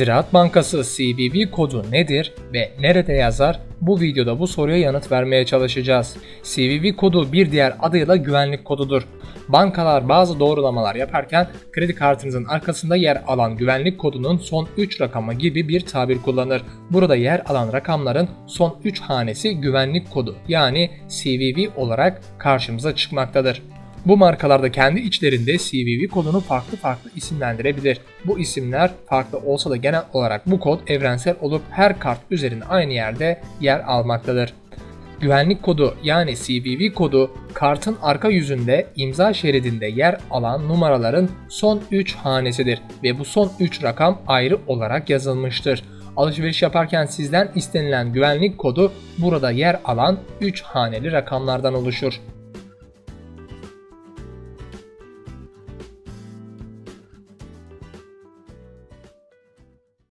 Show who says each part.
Speaker 1: Ziraat Bankası CVV kodu nedir ve nerede yazar? Bu videoda bu soruya yanıt vermeye çalışacağız. CVV kodu bir diğer adıyla güvenlik kodudur. Bankalar bazı doğrulamalar yaparken kredi kartınızın arkasında yer alan güvenlik kodunun son 3 rakamı gibi bir tabir kullanır. Burada yer alan rakamların son 3 hanesi güvenlik kodu yani CVV olarak karşımıza çıkmaktadır. Bu markalarda kendi içlerinde CVV kodunu farklı farklı isimlendirebilir. Bu isimler farklı olsa da genel olarak bu kod evrensel olup her kart üzerinde aynı yerde yer almaktadır. Güvenlik kodu yani CVV kodu kartın arka yüzünde imza şeridinde yer alan numaraların son 3 hanesidir ve bu son 3 rakam ayrı olarak yazılmıştır. Alışveriş yaparken sizden istenilen güvenlik kodu burada yer alan 3 haneli rakamlardan oluşur.